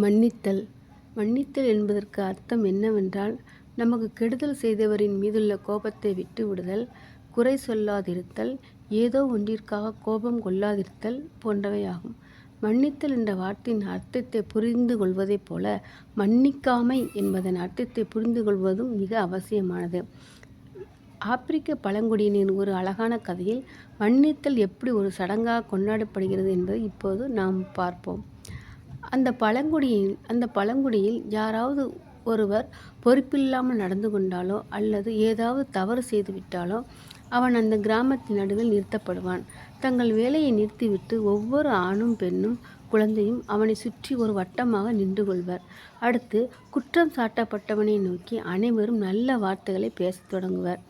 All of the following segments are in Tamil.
மன்னித்தல். மன்னித்தல் என்பதற்கு அர்த்தம் என்னவென்றால் நமக்கு கெடுதல் செய்தவரின் மீதுள்ள கோபத்தை விட்டு விடுதல் குறை சொல்லாதிருத்தல் ஏதோ ஒன்றிற்காக கோபம் கொள்ளாதிருத்தல் போன்றவையாகும். மன்னித்தல் என்ற வார்த்தையின் அர்த்தத்தை புரிந்து கொள்வதைப் போல மன்னிக்காமை என்பதன் அர்த்தத்தை புரிந்து கொள்வதும் மிக அவசியமானது. ஆப்பிரிக்க பழங்குடியினரின் ஒரு அழகான கதையில் மன்னித்தல் எப்படி ஒரு சடங்காக கொண்டாடப்படுகிறது என்பதை இப்போது நாம் பார்ப்போம். அந்த பழங்குடியில் அந்த பழங்குடியில் யாராவது ஒருவர் பொறுப்பில்லாமல் நடந்து கொண்டாலோ அல்லது ஏதாவது தவறு செய்துவிட்டாலோ அவன் அந்த கிராமத்தின் நடுவில் நிறுத்தப்படுவான். தங்கள் வேலையை நிறுத்திவிட்டு ஒவ்வொரு ஆணும் பெண்ணும் குழந்தையும் அவனை சுற்றி ஒரு வட்டமாக நின்று கொள்வர். அடுத்து குற்றம் சாட்டப்பட்டவனை நோக்கி அனைவரும் நல்ல வார்த்தைகளை பேசத் தொடங்குவர்.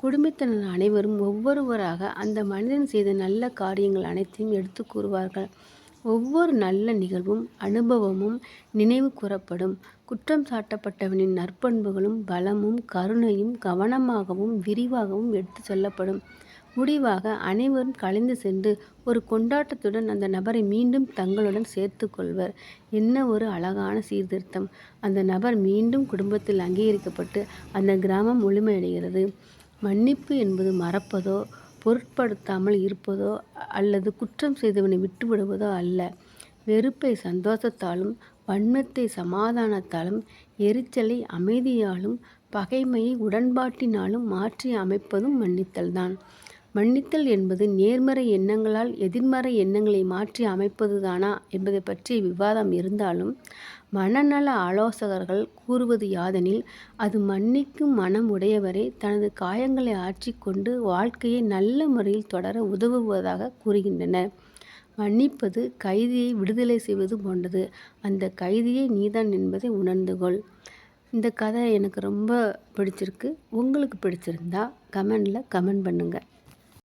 குடும்பத்தினர் அனைவரும் ஒவ்வொருவராக அந்த மனிதன் செய்த நல்ல காரியங்கள் அனைத்தையும் எடுத்து கூறுவார்கள். ஒவ்வொரு நல்ல நிகழ்வும் அனுபவமும் நினைவு கூறப்படும். குற்றம் சாட்டப்பட்டவனின் நற்பண்புகளும் பலமும் கருணையும் கவனமாகவும் விரிவாகவும் எடுத்து சொல்லப்படும். முடிவாக அனைவரும் கலைந்து சென்று ஒரு கொண்டாட்டத்துடன் அந்த நபரை மீண்டும் தங்களுடன் சேர்த்து கொள்வர். என்ன ஒரு அழகான சீர்திருத்தம். அந்த நபர் மீண்டும் குடும்பத்தில் அங்கீகரிக்கப்பட்டு அந்த கிராமம் முழுமையடைகிறது. மன்னிப்பு என்பது மறப்பதோ பொருட்படுத்தாமல் இருப்பதோ அல்லது குற்றம் செய்தவனை விட்டுவிடுவதோ அல்ல. வெறுப்பை சந்தோஷத்தாலும் வன்மத்தை சமாதானத்தாலும் எரிச்சலை அமைதியாலும் பகைமையை உடன்பாட்டினாலும் மாற்றி அமைப்பதும் மன்னித்தல்தான். மன்னித்தல் என்பது நேர்மறை எண்ணங்களால் எதிர்மறை எண்ணங்களை மாற்றி அமைப்பதுதானா என்பதை பற்றிய விவாதம் இருந்தாலும் மனநல ஆலோசகர்கள் கூறுவது யாதெனில் அது மன்னிக்கும் மனம் உடையவரே தனது காயங்களை ஆற்றிக்கொண்டு வாழ்க்கையை நல்ல முறையில் தொடர உதவுவதாக கூறுகின்றனர் மன்னிப்பது கைதியை விடுதலை செய்வது போன்றது. அந்த கைதியை நீதான் என்பதை உணர்ந்து கொள். இந்த கதை எனக்கு ரொம்ப பிடிச்சிருக்கு. உங்களுக்கு பிடிச்சிருந்தா கமெண்டில் கமெண்ட் பண்ணுங்கள்